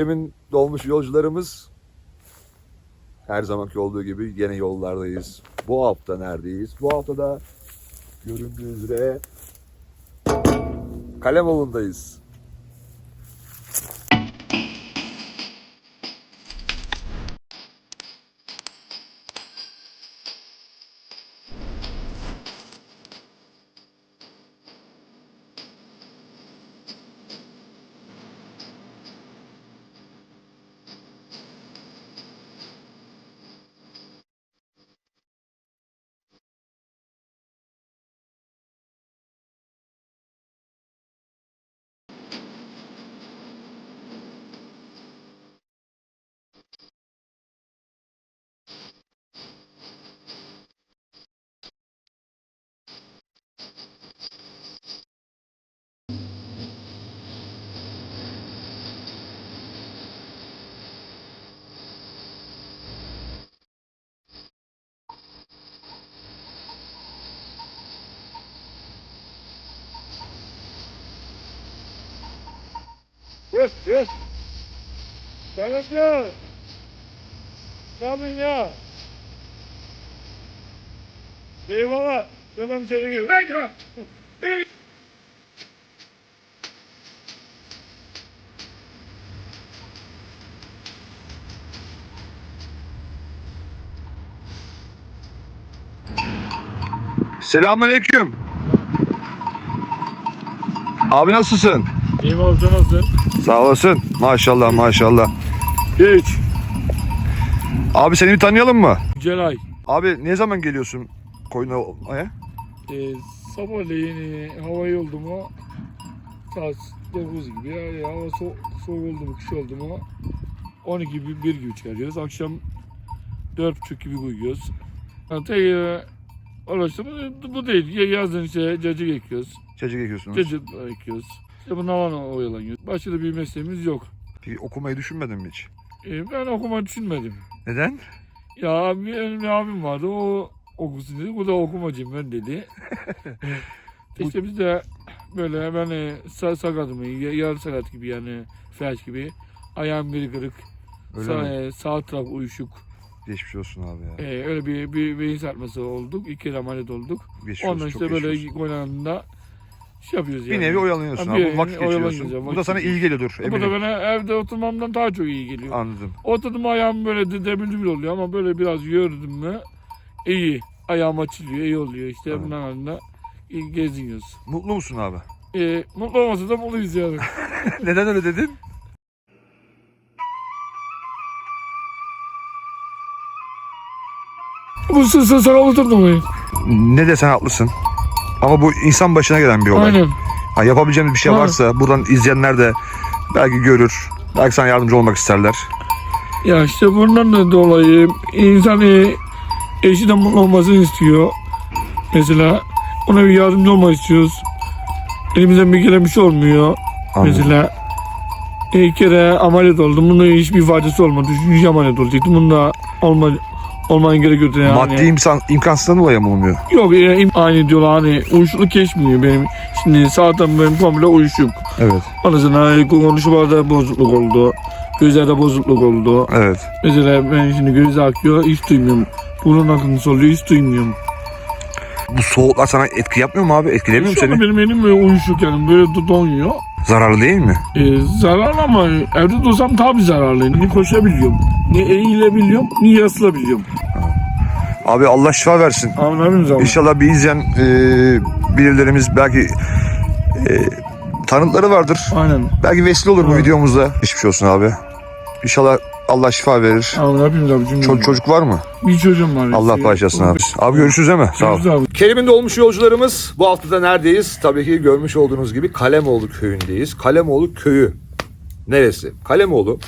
Kerim'in dolmuş yolcularımız her zamanki olduğu gibi yine yollardayız. Bu hafta neredeyiz? Bu hafta da göründüğü üzere Kalemoğlu'ndayız. Yes, yes. Selam ya. Selam ya. Eyvallah. Selam seni gibi. Bekle. Selamünaleyküm. Abi nasılsın? Eyvallah sen nasılsın? Sağ olasın. Maşallah maşallah. Hiç. Abi seni bir tanıyalım mı? Celay. Abi ne zaman geliyorsun koyuna olmaya? Ee, sabahleyin e, hava iyi oldu mu saat 9 gibi ya, hava so soğuk oldu mu kış oldu mu 12 gibi 1 gibi çıkarıyoruz. Akşam 4.30 gibi uyuyoruz. Yani tek e, uğraştığımız bu değil. Ya- Yazın işte cacık ekiyoruz. Çocuk ekiyorsunuz. Cacık ekiyoruz. İşte bunlarla oyalanıyoruz. Başka da bir mesleğimiz yok. Peki okumayı düşünmedin mi hiç? Ee, ben okumayı düşünmedim. Neden? Ya benim bir abim vardı o okusun dedi. O da okumacıyım ben dedi. işte biz de böyle ben e, sa sakatım. ya- Yarı sakat gibi yani felç gibi. Ayağım geri kırık. Öyle Sağ, mi? e, sağ taraf uyuşuk. Geçmiş olsun abi ya. E, öyle bir, bir beyin sarması olduk. İki kere ameliyat olduk. Geçmiş. Ondan işte geçmiş böyle olsun. oynandığında şey yapıyoruz yani. Bir nevi oyalanıyorsun abi. bir vakit geçiriyorsun. ya, Bu da vakit sana iyi geliyordur Bu da bana evde oturmamdan daha çok iyi geliyor. Anladım. Oturdum ayağım böyle de debil oluyor ama böyle biraz yordum mu iyi. Ayağım açılıyor, iyi oluyor. İşte Evet. bundan halinde geziniyoruz. Mutlu musun abi? Ee, mutlu olmasa da mutluyuz yani. Neden öyle dedin? Bu sırsa sana oturdum? Ne desen haklısın. Ama bu insan başına gelen bir olay. Aynen. Ha, yapabileceğimiz bir şey Ha. varsa buradan izleyenler de belki görür. Belki sana yardımcı olmak isterler. Ya işte bundan da dolayı insan e, eşi de mutlu olmasını istiyor. Mesela ona bir yardımcı olmak istiyoruz. Elimizden bir gelen bir şey olmuyor. Anladım. Mesela ilk kere ameliyat oldum. Bunun hiçbir faydası olmadı. Üçüncü ameliyat olacaktım. Bunda olman gerekiyordu yani. Maddi imkan, imkansızdan dolayı mı olmuyor? Yok e, im- aynı diyorlar hani uyuşukluk geçmiyor benim. Şimdi zaten benim komple uyuşuk. Evet. Sonra e, konuşmalarda bozukluk oldu. Gözlerde bozukluk oldu. Evet. Mesela ben şimdi göz akıyor hiç duymuyorum. Burun akıntısı oluyor hiç duymuyorum. Bu soğuklar sana etki yapmıyor mu abi? Etkilemiyor mu Şu anda seni? benim elim böyle uyuşuk yani böyle do- donuyor. Zararlı değil mi? Ee, zararlı ama evde dursam tabii zararlı. Ne koşabiliyorum, ne eğilebiliyorum, ne yasılabiliyorum. Abi Allah şifa versin. Anladın mı? İnşallah bir izleyen e, birilerimiz belki e, tanıkları vardır. Aynen. Belki vesile olur bu Evet. videomuzda. Hiçbir şey olsun abi. İnşallah Allah şifa verir. Anladın mı? Cümle. Ço- çocuk var mı? Bir çocuğum var. Allah işte. bağışlasın abi. Abi görüşürüz değil mi? Sağ ol. Görüşürüz abi. Kerim'in dolmuş yolcularımız bu haftada neredeyiz? Tabii ki görmüş olduğunuz gibi Kalemoğlu köyündeyiz. Kalemoğlu köyü neresi? Kalemoğlu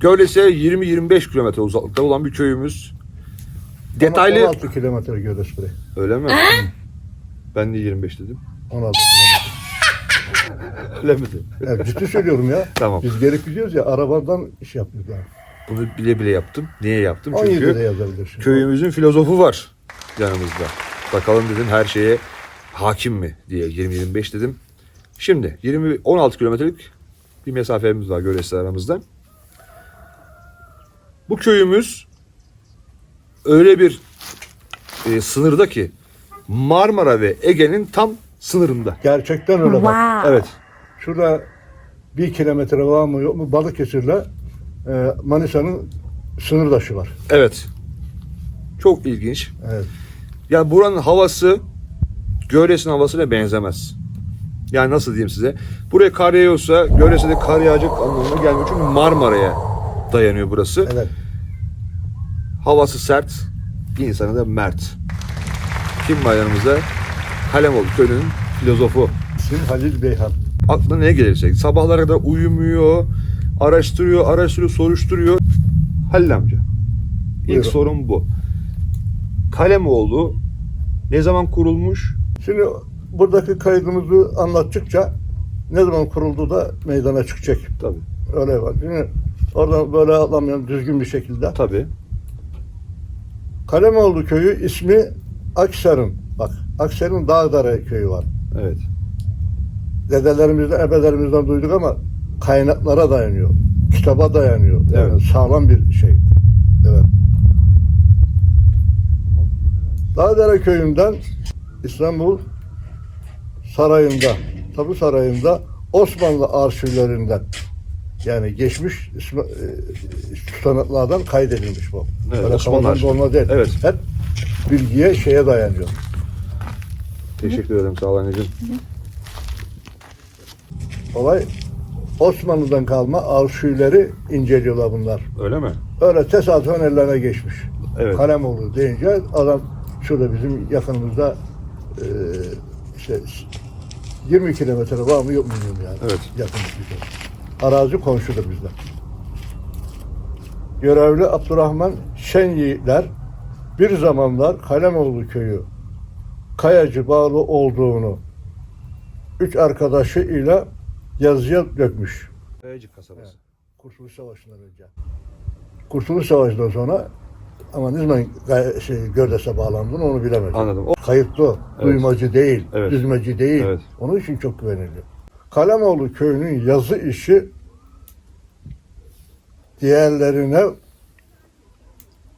Göles'e 20-25 kilometre uzaklıkta olan bir köyümüz. Detaylı 16 kilometre Göles buraya. öyle mi? Ben de 25 dedim. 16 Öyle mi? kilometre. Ya ciddi söylüyorum ya. Tamam. Biz gelip gidiyoruz ya arabadan iş yapıyoruz yani. Bunu bile bile yaptım. Niye yaptım? 17'de Çünkü yazabilirsin. köyümüzün filozofu var yanımızda. Bakalım dedim her şeye hakim mi diye 20-25 dedim. Şimdi 20 16 kilometrelik bir mesafemiz var Göres'le aramızda. Bu köyümüz öyle bir e, sınırda ki Marmara ve Ege'nin tam sınırında. Gerçekten öyle bak. Wow. Evet. Şurada bir kilometre var mı yok mu Balıkesir'le e, Manisa'nın sınırdaşı var. Evet. Çok ilginç. Evet. Yani buranın havası Göres'in havasına benzemez. Yani nasıl diyeyim size? Buraya kar yağıyorsa Göres'e de kar yağacak anlamına gelmiyor. Çünkü Marmara'ya dayanıyor burası. Evet. Havası sert, insanı da mert. Kim var yanımızda? Kalemoğlu köyünün filozofu. İsmim Halil Beyhan. Aklına ne gelecek? Sabahlara kadar uyumuyor, araştırıyor, araştırıyor, soruşturuyor. Halil amca. İlk Buyurun. sorun bu. Kalemoğlu ne zaman kurulmuş? Şimdi buradaki kaydımızı anlattıkça ne zaman kuruldu da meydana çıkacak. Tabii. Öyle var. Şimdi oradan böyle atlamayalım düzgün bir şekilde. Tabii. Kalemoğlu köyü ismi Aksar'ın. Bak Aksar'ın Dağdara köyü var. Evet. Dedelerimizden, ebelerimizden duyduk ama kaynaklara dayanıyor. Kitaba dayanıyor. Yani Evet. sağlam bir şey. Evet. Dağdere köyünden İstanbul sarayında, tabu sarayında Osmanlı arşivlerinden yani geçmiş İsma- e, tutanaklardan kaydedilmiş bu. Evet, Böyle Osmanlı dolma değil. Evet. Hep bilgiye şeye dayanıyor. Teşekkür ederim sağ ol anneciğim. Olay Osmanlı'dan kalma arşivleri inceliyorlar bunlar. Öyle mi? Öyle tesadüfen ellerine geçmiş. Evet. Kalemoğlu deyince adam şurada bizim yakınımızda e, işte 20 kilometre var mı yok mu bilmiyorum yani. Evet. Yakın bir şey. Arazi komşudur bizden. Görevli Abdurrahman Şenyiğitler bir zamanlar Kalemoğlu köyü Kayacı bağlı olduğunu üç arkadaşı ile yazıya dökmüş. Kayacık kasabası. Kurtuluş Savaşı'ndan önce. Kurtuluş Savaşı'ndan sonra ama ne zaman şey, Gördes'e bağlandığını onu bilemedim. Anladım. O- Kayıtlı. Evet. duymacı değil, Evet. düzmeci değil. Evet. Onun için çok güvenildi. Kalemoğlu köyünün yazı işi diğerlerine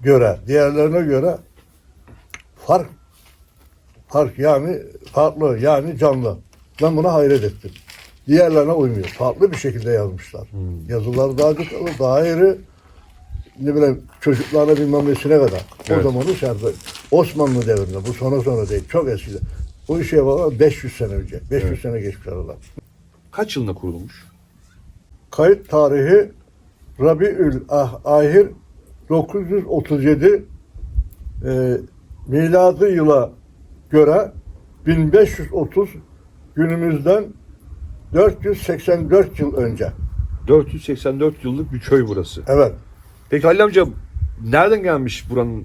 göre, diğerlerine göre fark fark yani farklı yani canlı. Ben buna hayret ettim. Diğerlerine uymuyor. Farklı bir şekilde yazmışlar. Hmm. Yazılar daha dikkatle, daha iri. Ne bileyim çocuklarına bilmem nesine kadar. Evet. O zamanın şartı. Osmanlı devrinde. Bu sonra sonra değil. Çok eskide. Bu işe bak 500 sene önce. 500 Evet. sene geçmiş aradan. Kaç yılında kurulmuş? Kayıt tarihi Rabiül Ah- Ahir 937 e, miladı yıla göre 1530 günümüzden 484 yıl önce. 484 yıllık bir köy burası. Evet. Peki Halil amca nereden gelmiş buranın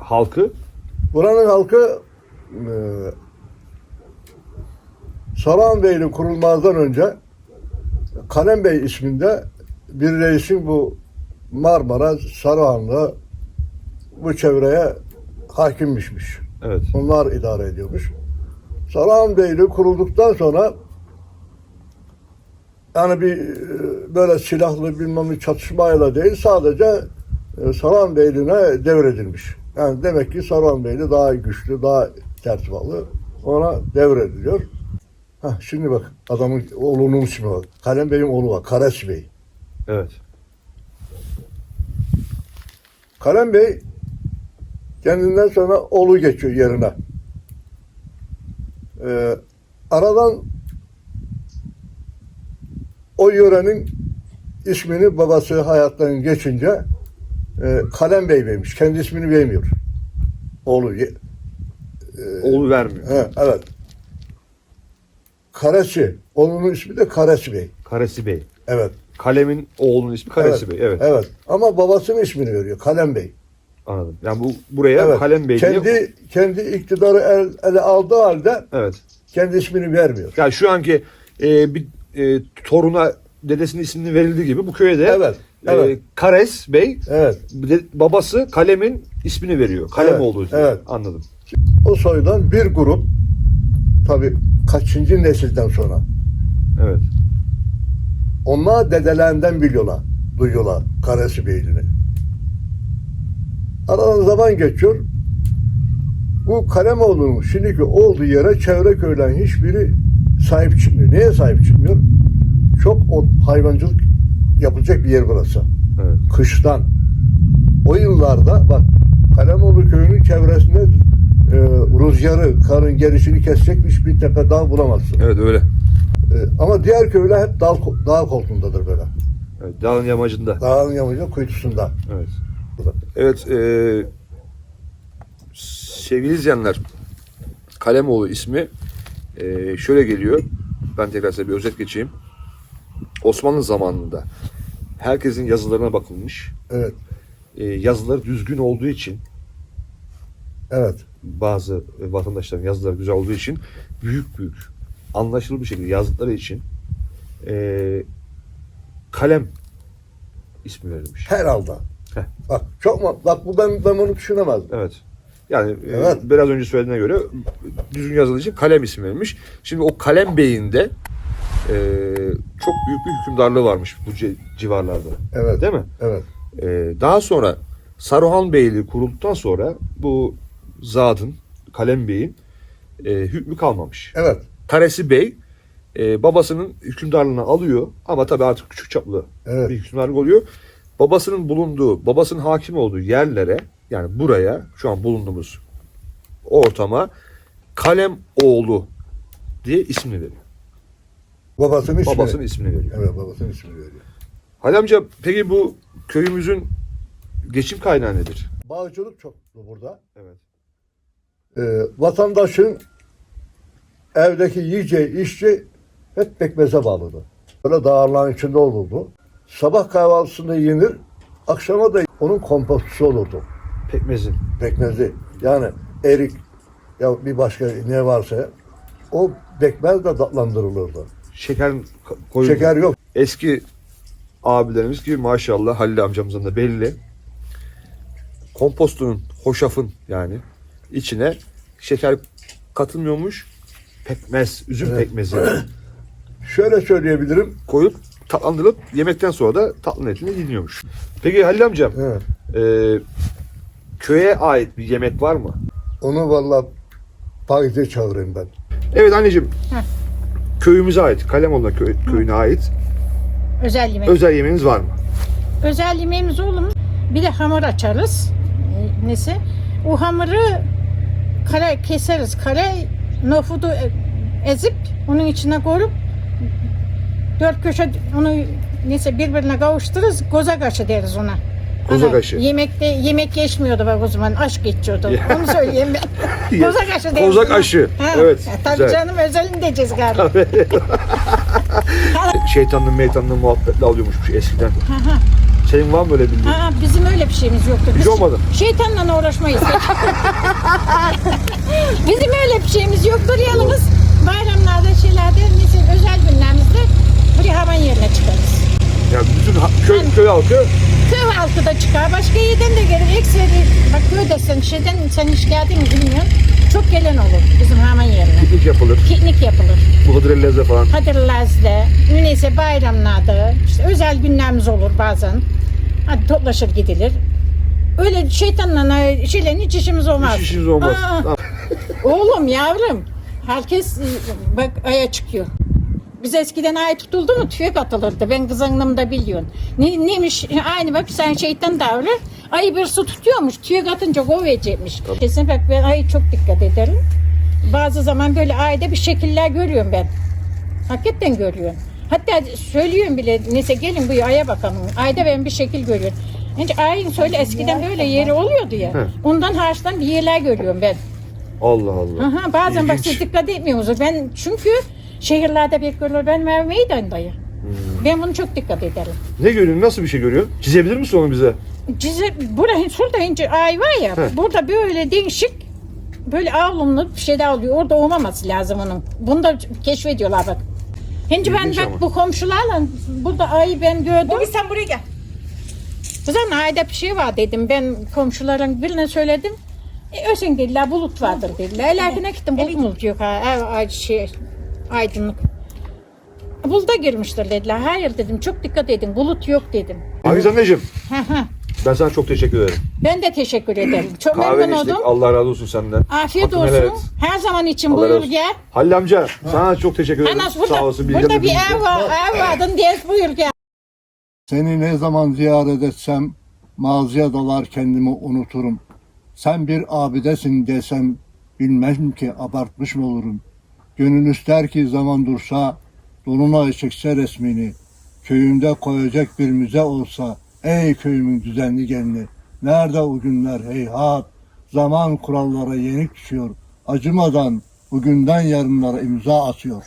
halkı? Buranın halkı e, Saranbeyli kurulmazdan önce Kalem Bey isminde bir reisin bu Marmara, Sarıhanlı bu çevreye hakimmişmiş. Evet. Onlar idare ediyormuş. Sarıhan Beyli kurulduktan sonra yani bir e, böyle silahlı bilmem ne çatışmayla değil sadece e, Sarıhan Beyliğine devredilmiş. Yani demek ki Sarıhan Beyli daha güçlü, daha tertibalı. Ona devrediliyor. Hah, şimdi bak adamın oğlunun ismi var. Kalem Bey'in oğlu var. Kares Bey. Evet. Kalem Bey kendinden sonra oğlu geçiyor yerine. Ee, aradan o yörenin ismini babası hayattan geçince e, Kalem Bey vermiş. Kendi ismini vermiyor. Oğlu. ye- Oğlu vermiyor. He, evet. Karesi. Oğlunun ismi de Karesi Bey. Karesi Bey. Evet. Kalemin oğlunun ismi Karesi Bey. Evet. Evet. Ama babasının ismini veriyor. Kalem Bey. Anladım. Yani bu buraya Evet. Kalem Bey diye... kendi kendi iktidarı el, ele aldığı halde Evet. kendi ismini vermiyor. Yani şu anki e, bir e, toruna dedesinin ismini verildiği gibi bu köye de Evet, e, evet. Kares Bey Evet. de- babası Kalem'in ismini veriyor. Kalem Evet, olduğu için. evet. Anladım. O soydan bir grup tabi kaçıncı nesilden sonra Evet. Onlar dedelerinden biliyorlar, duyuyorlar Karesi Beyliğini. Aradan zaman geçiyor. Bu Kalemoğlu'nun şimdiki olduğu yere çevre köylerin hiçbiri sahip çıkmıyor. Neye sahip çıkmıyor? Çok o hayvancılık yapılacak bir yer burası. Evet. Kıştan. O yıllarda bak Kalemoğlu köyünün çevresinde e, rüzgarı, karın gelişini kesecek hiçbir tepe dağ bulamazsın. Evet öyle. E, ama diğer köyler hep dağ, dağ koltuğundadır böyle. Evet, dağın yamacında. Dağın yamacının kuytusunda. Evet. Evet, e, sevgili izleyenler, Kalemoğlu ismi e, şöyle geliyor. Ben tekrar size bir özet geçeyim. Osmanlı zamanında herkesin yazılarına bakılmış. Evet, E, yazıları düzgün olduğu için evet. bazı vatandaşların yazıları güzel olduğu için büyük büyük anlaşılır bir şekilde yazdıkları için e, kalem ismi verilmiş. Herhalde. Bak çok mu? Bak bu ben ben bunu düşünemezdim. Evet. Yani e, Evet. biraz önce söylediğine göre düzgün yazıldığı için kalem ismi verilmiş. Şimdi o kalem beyinde e, çok büyük bir hükümdarlığı varmış bu ci- civarlarda. Evet. Değil mi? Evet. E, daha sonra Saruhan Beyliği kurulduktan sonra bu zatın, Kalem Bey'in e, hükmü kalmamış. Evet. Karesi Bey e, babasının hükümdarlığını alıyor ama tabii artık küçük çaplı Evet. bir hükümdarlık oluyor. Babasının bulunduğu, babasının hakim olduğu yerlere yani buraya şu an bulunduğumuz ortama Kalem Oğlu diye ismini veriyor. Babasının ismini. Babasının ismini veriyor. Evet babasının ismini veriyor. Halil amca peki bu köyümüzün geçim kaynağı nedir? Bağcılık çoktu burada. Evet. Ee, vatandaşın evdeki yiyeceği, işçi hep pekmeze bağlıdı. Böyle dağarların içinde olurdu. Sabah kahvaltısında yenir, akşama da onun kompostusu olurdu. Pekmezin. Pekmezi. Yani erik ya bir başka ne varsa o pekmez de tatlandırılırdı. Şeker koyuldu. Şeker yok. eski abilerimiz gibi maşallah Halil amcamızın da belli. Kompostunun, hoşafın yani içine şeker katılmıyormuş. Pekmez, üzüm Evet. pekmezi Şöyle söyleyebilirim. koyup tatlandırılıp yemekten sonra da tatlı niyetine yeniyormuş. Peki Halil amcam, Evet. e, köye ait bir yemek var mı? Onu vallahi Paris'e çağırayım ben. Evet anneciğim. Köyümüze ait, Kalemoğlu köy, köyüne ait Özel yemek. özel yemeğiniz var mı? Özel yemeğimiz oğlum. Bir de hamur açarız. Ee, nesi? O hamuru kare keseriz. Kare nohudu e- ezip onun içine koyup dört köşe onu neyse birbirine kavuştururuz. Goza kaşı deriz ona. Ana, kaşı. Yemekte yemek geçmiyordu bak o zaman. Aşk geçiyordu. Onu söyleyeyim ben. Goza kaşı deriz. Kozak ona. aşı. Ha, Evet, Tabii güzel. canım özelini diyeceğiz galiba. Şeytanlı meytanlı muhabbetle alıyormuşmuş eskiden. Senin var mı böyle bildiğin? Aa, bizim öyle bir şeyimiz yoktu. Hiç olmadı. Şeytanla uğraşmayız. bizim öyle bir şeyimiz yoktur yalnız. Bayramlarda, şeylerde, neyse özel günlerimizde buraya havan yerine çıkarız. Yani bütün ha- köy, köy halkı Köy halkı da çıkar. Başka yerden de gelir. Ekseri, bak köyde sen şeyden sen hiç geldin mi bilmiyorum. Çok gelen olur bizim havan yerine. piknik yapılır. Piknik yapılır. Bu Hıdrellez'de falan. Kadirlaz'da, neyse bayramlarda, işte özel günlerimiz olur bazen. Hadi toplaşır gidilir. Öyle şeytanla şeylerin hiç işimiz olmaz. Hiç işiniz olmaz. Aa, oğlum yavrum, herkes e, bak aya çıkıyor. Biz eskiden ay tutuldu mu tüfek atılırdı. Ben kızanlığımda biliyorsun. Ne, neymiş aynı bak sen şeytan davranır. Ayı bir su tutuyormuş. Tüfek atınca kovayacakmış. Kesin bak ben ayı çok dikkat ederim. Bazı zaman böyle ayda bir şekiller görüyorum ben. Hakikaten görüyorum. Hatta söylüyorum bile neyse gelin bu aya bakalım. Ayda ben bir şekil görüyorum. Önce ayın söyle eskiden böyle yeri oluyordu ya. Hı. Ondan harçtan bir yerler görüyorum ben. Allah Allah. Aha, bazen bak siz dikkat etmiyorsunuz. Ben çünkü şehirlerde bekliyorlar. Ben ev meydandayım. Hmm. Ben bunu çok dikkat ederim. Ne görüyorsun? Nasıl bir şey görüyorsun? Çizebilir misin onu bize? Cize, burada şurada ince ay var ya. Heh. Burada böyle değişik böyle avlumlu bir şey daha oluyor. Orada olmaması lazım onun. Bunu da keşfediyorlar bak. Şimdi ben bak ama. bu komşularla burada ayı ben gördüm. Bobby sen buraya gel. Kızım ayda bir şey var dedim. Ben komşuların birine söyledim. E, Ösen dediler bulut vardır dediler. Elakine gittim bulut mulut yok ha. Ev, ay, şey, aydınlık. Bulda girmiştir dediler. Hayır dedim çok dikkat edin bulut yok dedim. Aziz anneciğim Hı hı. ben sana çok teşekkür ederim. ben de teşekkür ederim. Çok Kahve memnun içtik. oldum. Allah razı olsun senden. Afiyet Hakkını olsun. helal et. Her zaman için Allah buyur olsun. gel. Halil amca sana çok teşekkür ederim. Anas burada, Sağ olasın. burada bir ev var. Ev vardın diye buyur gel. Seni ne zaman ziyaret etsem maziye dalar kendimi unuturum. Sen bir abidesin desem bilmem ki abartmış mı olurum. Gönül ister ki zaman dursa dolunay çekse resmini. Köyümde koyacak bir müze olsa ey köyümün düzenli gelini. Nerede o günler heyhat. Zaman kurallara yenik düşüyor. Acımadan bugünden yarınlara imza atıyor.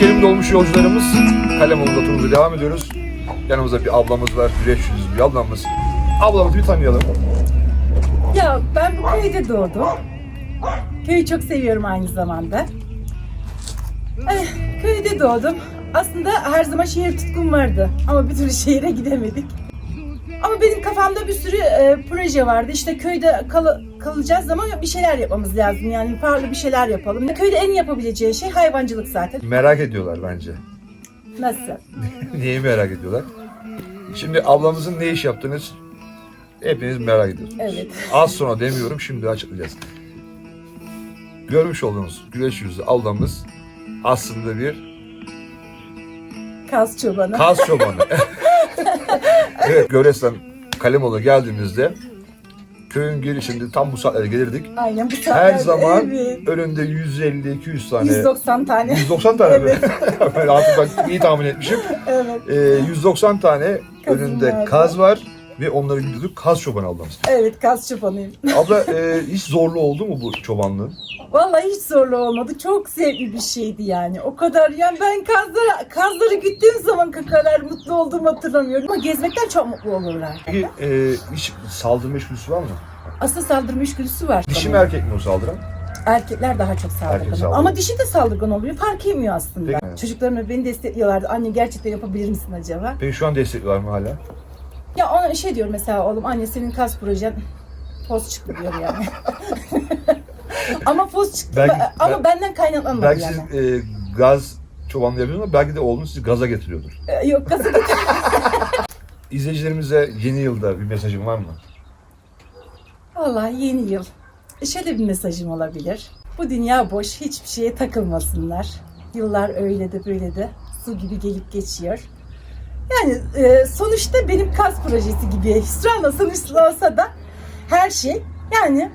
Kerim dolmuş yolcularımız Kalemoğlu'nda turumuza devam ediyoruz. Yanımızda bir ablamız var. Güreş yüzlü bir ablamız. Ablamızı bir tanıyalım. Ya ben bu köyde doğdum. Köyü çok seviyorum aynı zamanda. Eh, köyde doğdum. Aslında her zaman şehir tutkum vardı. Ama bir türlü şehire gidemedik. Ama benim kafamda bir sürü e, proje vardı. İşte köyde kal- kalacağız ama bir şeyler yapmamız lazım. Yani farklı bir şeyler yapalım. Köyde en yapabileceği şey hayvancılık zaten. Merak ediyorlar bence. Nasıl? Niye merak ediyorlar? Şimdi ablamızın ne iş yaptığınız hepiniz merak ediyorsunuz. Evet. Az sonra demiyorum şimdi açıklayacağız. Görmüş olduğunuz güneş yüzlü ablamız aslında bir Kaz çobanı. kaz çobanı. evet Görestan Kalemoğlu'na geldiğimizde köyün girişinde tam bu saatlere gelirdik. Aynen bu Her saatlerde, zaman evet. önünde 150-200 tane 190 tane. 190 tane mi? Ben iyi tahmin etmişim. evet. Ee, 190 tane Kazım önünde vardı. kaz var ve onları güldürdük kaz çobanı ablamız. Evet kaz çobanıyım. Abla e, hiç zorlu oldu mu bu çobanlığın? Vallahi hiç zorlu olmadı. Çok zevkli bir şeydi yani. O kadar yani ben kazları, kazları güttüğüm zaman kadar mutlu olduğumu hatırlamıyorum. Ama gezmekten çok mutlu olurlar. Peki e, hiç saldırma içgüdüsü var mı? Aslında saldırma içgüdüsü var. Dişi mi erkek mi o saldıran? Erkekler daha çok Erkek saldırgan. saldırgan. Ama dişi de saldırgan oluyor. Fark etmiyor aslında. Peki. Çocuklarım beni destekliyorlardı. Anne gerçekten yapabilir misin acaba? Peki şu an destekliyorlar mı hala? Ya ona şey diyor mesela oğlum anne senin kaz projen poz çıktı diyor yani. ama poz çıktı Belki- ama benden kaynaklanmadı Belki yani. siz e, gaz çobanlığı yapıyorsunuz ama belki de oğlunuz sizi gaza getiriyordur. Ee, Yok kazı İzleyicilerimize yeni yılda bir mesajın var mı? Vallahi yeni yıl. Şöyle bir mesajım olabilir. Bu dünya boş, hiçbir şeye takılmasınlar. Yıllar öyle de böyle de su gibi gelip geçiyor. Yani e, sonuçta benim kaz projesi gibi hüsranla sonuçlansa da her şey yani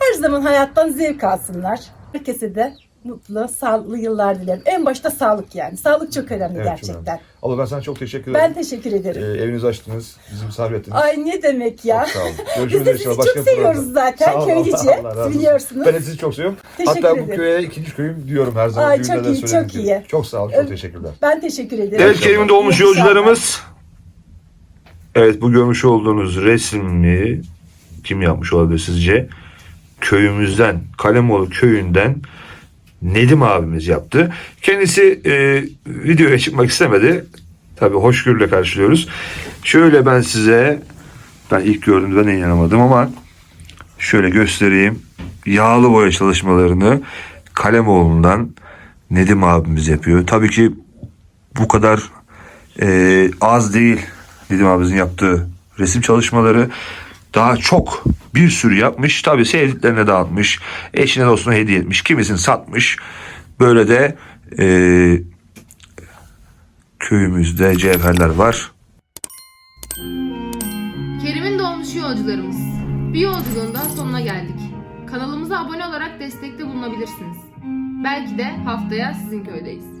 her zaman hayattan zevk alsınlar. Herkese de mutlu, sağlıklı yıllar dilerim. En başta sağlık yani. Sağlık çok önemli Evet, çok gerçekten. Abla ben sana çok teşekkür ederim. Ben teşekkür ederim. evinizi açtınız, bizi misafir ettiniz. Ay ne demek ya. Çok sağ olun. Biz Görüşmek de üzere sizi başka çok bir seviyoruz programda. zaten Sağ olun, köylüce. Allah. Biliyorsunuz. Ben de sizi çok seviyorum. Teşekkür Hatta bu ederim. köye ikinci köyüm diyorum her zaman. Ay, çok iyi, çok iyi. Çok sağ olun, çok Evet. teşekkürler. Ben teşekkür ederim. Evet Kerim'in dolmuş yolcularımız. Evet bu görmüş olduğunuz resmi kim yapmış olabilir sizce? Köyümüzden, Kalemoğlu köyünden Nedim abimiz yaptı. Kendisi e, videoya çıkmak istemedi. Tabii hoşgörüyle karşılıyoruz. Şöyle ben size, ben ilk gördüğümde ben inanamadım ama şöyle göstereyim. Yağlı boya çalışmalarını Kalemoğlu'ndan Nedim abimiz yapıyor. Tabii ki bu kadar e, az değil Nedim abimizin yaptığı resim çalışmaları. Daha çok bir sürü yapmış. Tabii sevdiklerine dağıtmış. Eşine dostuna hediye etmiş. Kimisini satmış. Böyle de e, köyümüzde cevherler var. olmuş yolcularımız. Bir yolculuğun daha sonuna geldik. Kanalımıza abone olarak destekte bulunabilirsiniz. Belki de haftaya sizin köydeyiz.